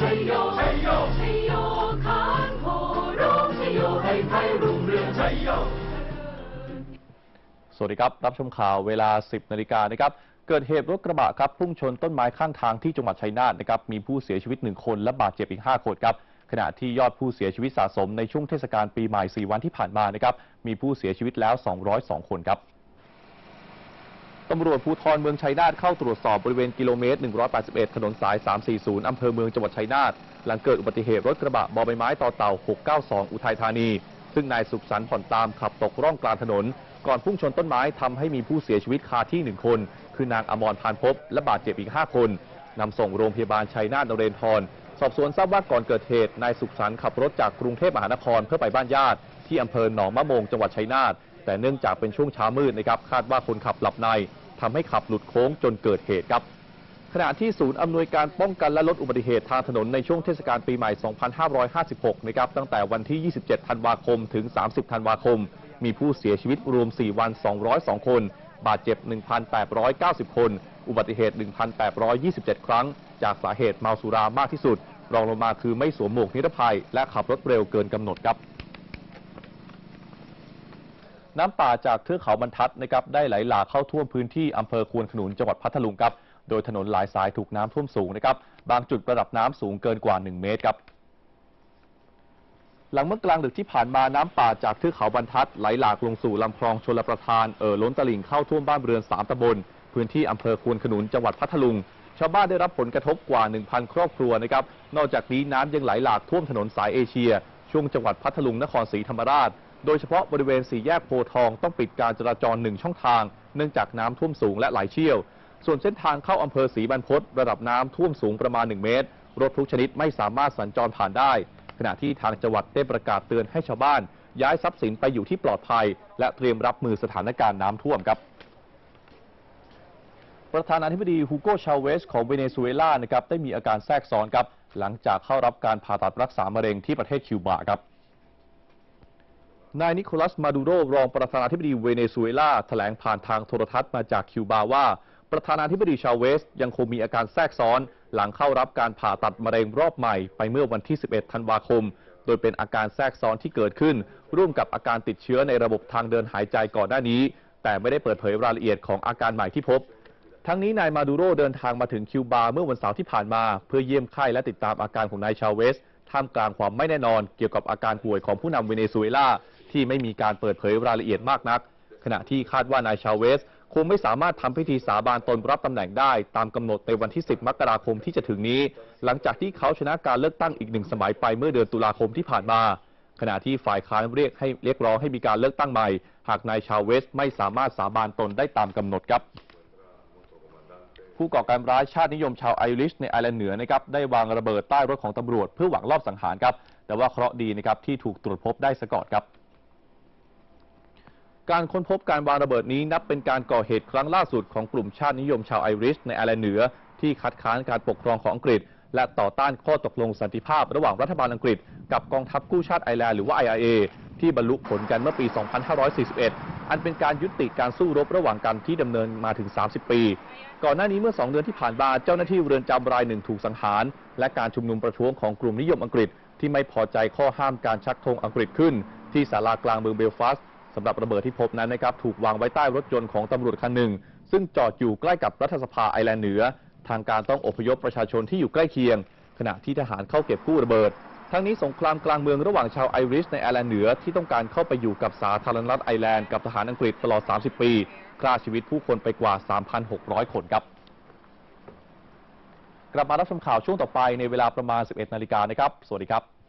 ชัยโยชัยโยชัยโยขานโหร้องชัยโยให้ไทยรุ่งเรืองชัยโยสวัสดีครับ รับชมข่าวเวลา 10นาฬิกานะครับ เกิดเหตุรถกระบะครับพุ่งชนต้นไม้ข้างทางที่จังหวัดชัยนาทนะครับ มีผู้เสียชีวิต 1 คนและบาดเจ็บอีก 5 คนครับ ขณะที่ยอดผู้เสียชีวิตสะสมในช่วงเทศกาลปีใหม่ 4 วันที่ผ่านมานะครับ มีผู้เสียชีวิตแล้ว 202 คนครับ ตำรวจภูธรเมืองชัยนาทเข้าตรวจสอบบริเวณกิโลเมตร 181 ถนนสาย 340 อำเภอเมืองจังหวัดชัยนาทหลังเกิดอุบัติเหตุรถกระบะบอใบไม้ต่อเต่า 692 อุทัยธานี ซึ่งนายสุขสันต์ผ่อนตามขับตกร่องกลางถนน ก่อนพุ่งชนต้นไม้ทำให้มีผู้เสียชีวิตคาที่หนึ่งคน คือนางอมรพานพบ และบาดเจ็บอีก 5 คนนำส่งโรงพยาบาลชัยนาทนเรนทรสอบสวนทราบว่าก่อนเกิดเหตุนายสุขสันต์ขับรถจากกรุงเทพมหานครเพื่อไปบ้านญาติ ที่อำเภอหนองมะโมงจังหวัดชัยนาทแต่เนื่องจากเป็นช่วงเช้ามืดนะครับคาดว่าคนขับหลับใน ทำให้ขับหลุดโค้งจนเกิดเหตุครับ ขณะที่ศูนย์อำนวยการป้องกันและลดอุบัติเหตุทางถนนในช่วงเทศกาลปีใหม่ 2556 นะครับตั้งแต่วันที่ 27 ธันวาคมถึง 30 ธันวาคม มีผู้เสียชีวิตรวม 4 วัน 202 คน บาดเจ็บ 1,890 คน อุบัติเหตุ 1,827 ครั้ง จากสาเหตุเมาสุรามากที่สุด รองลงมาคือไม่สวมหมวกนิรภัย และขับรถเร็วเกินกำหนดครับ น้ำป่าจากเทือกเขาบรรทัดนะครับได้ไหลหลากเข้าท่วมพื้นที่อำเภอควนขนุนจังหวัดพัทลุงครับโดยถนนหลายสายถูกน้ำท่วมสูงนะครับบางจุดระดับน้ำสูงเกินกว่า 1 เมตรครับหลังเมื่อกลางดึกที่ผ่านมาน้ำป่าจากเทือกเขาบรรทัดไหลหลากลงสู่ลำคลองชลประทานเอ่อล้นตลิ่งเข้าท่วมบ้านเรือนสามตำบล พื้นที่อำเภอควนขนุนจังหวัดพัทลุง ชาวบ้านได้รับผลกระทบกว่า 1,000 ครอบครัวนะครับ นอกจากนี้น้ำยังไหลหลากท่วมถนนสายเอเชีย ช่วงจังหวัดพัทลุงนครศรีธรรมราช โดยเฉพาะบริเวณสี่แยกโพทองต้องปิดการจราจรหนึ่งช่องทาง เนื่องจากน้ำท่วมสูงและไหลเชี่ยว ส่วนเส้นทางเข้าอำเภอศรีบรรพตระดับน้ำท่วมสูงประมาณ 1 เมตร รถทุกชนิดไม่สามารถสัญจรผ่านได้ ขณะที่ทางจังหวัดได้ประกาศเตือนให้ชาวบ้าน ย้ายทรัพย์สินไปอยู่ที่ปลอดภัย และเตรียมรับมือสถานการณ์น้ำท่วมครับประธานาธิบดีฮูโกชาเวสของเวเนซุเอลานะครับได้มีอาการแทรกซ้อนครับหลังจากเข้ารับการผ่าตัดรักษามะเร็งที่ประเทศคิวบาครับ นายนิโคลัส มาดูโรรองประธานาธิบดีเวเนซุเอลาแถลงผ่านทางโทรทัศน์มาจากคิวบาว่า ประธานาธิบดีชาเวส ยังคงมีอาการแทรกซ้อน หลังเข้ารับการผ่าตัดมะเร็งรอบใหม่ไปเมื่อวันที่ 11 ธันวาคม โดยเป็นอาการแทรกซ้อนที่เกิดขึ้น ร่วมกับอาการติดเชื้อในระบบทางเดินหายใจก่อนหน้านี้ แต่ไม่ได้เปิดเผยรายละเอียดของอาการใหม่ที่พบ ทั้งนี้นายมาดูโรเดินทางมาถึงคิวบาเมื่อวันเสาร์ที่ผ่านมา เพื่อเยี่ยมไข้และติดตามอาการของนายชาเวสท่ามกลางความไม่แน่นอน เกี่ยวกับอาการป่วยของผู้นำเวเนซุเอลา ที่ไม่มีการเปิดเผยรายละเอียดมากนัก ขณะที่คาดว่านายชาเวส คงไม่สามารถทำพิธีสาบานตนรับตำแหน่งได้ตามกำหนดในวันที่ 10 มกราคมที่จะถึงนี้ หลังจากที่เขาชนะการเลือกตั้งอีกหนึ่งสมัยไปเมื่อเดือนตุลาคมที่ผ่านมา ขณะที่ฝ่ายค้านเรียกให้เรียกร้องให้มีการเลือกตั้งใหม่ หากนายชาเวสไม่สามารถสาบานตนได้ตามกำหนดครับผู้ก่อการร้ายชาตินิยมชาวไอริชในไอร์แลนด์เหนือนะครับได้วางระเบิดใต้รถของตำรวจเพื่อหวังลอบสังหารครับ แต่ว่าเคราะห์ดีนะครับที่ถูกตรวจพบได้ซะกอนครับ การค้นพบการวางระเบิดนี้นับเป็นการก่อเหตุครั้งล่าสุดของกลุ่มชาตินิยมชาวไอริชในไอร์แลนด์เหนือ ที่คัดค้านการปกครองของอังกฤษ และต่อต้านข้อตกลงสันติภาพระหว่างรัฐบาลอังกฤษ กับกองทัพกู้ชาติไอร์แลนด์หรือว่า IRA ที่บรรลุผลกันเมื่อปี 2541 อันเป็นการยุติการสู้รบระหว่างกันที่ดำเนินมาถึง 30 ปี ก่อนหน้านี้เมื่อ 2 เดือนที่ผ่านมาเจ้าหน้าที่เรือนจำรายหนึ่งถูกสังหาร และการชุมนุมประท้วงของกลุ่มนิยมอังกฤษ ที่ไม่พอใจข้อห้ามการชักธงอังกฤษขึ้น ที่ศาลากลางเมืองเบลฟาสต์ สำหรับระเบิดที่พบนั้นนะครับถูกวางไว้ใต้รถยนต์ของตำรวจคันหนึ่ง ซึ่งจอดอยู่ใกล้กับรัฐสภาไอร์แลนด์เหนือ ทางการต้องอพยพประชาชนที่อยู่ใกล้เคียง ขณะที่ทหารเข้าเก็บกู้ระเบิด ทั้งนี้สงครามกลางเมืองระหว่างชาวไอริชในไอร์แลนด์เหนือที่ต้องการเข้าไปอยู่กับสาธารณรัฐไอร์แลนด์กับทหารอังกฤษตลอด 30 ปีฆ่าชีวิตผู้คนไปกว่า 3,600 คนครับ กลับมารับชมข่าวช่วงต่อไปในเวลาประมาณ 11 นาฬิกานะครับ สวัสดีครับ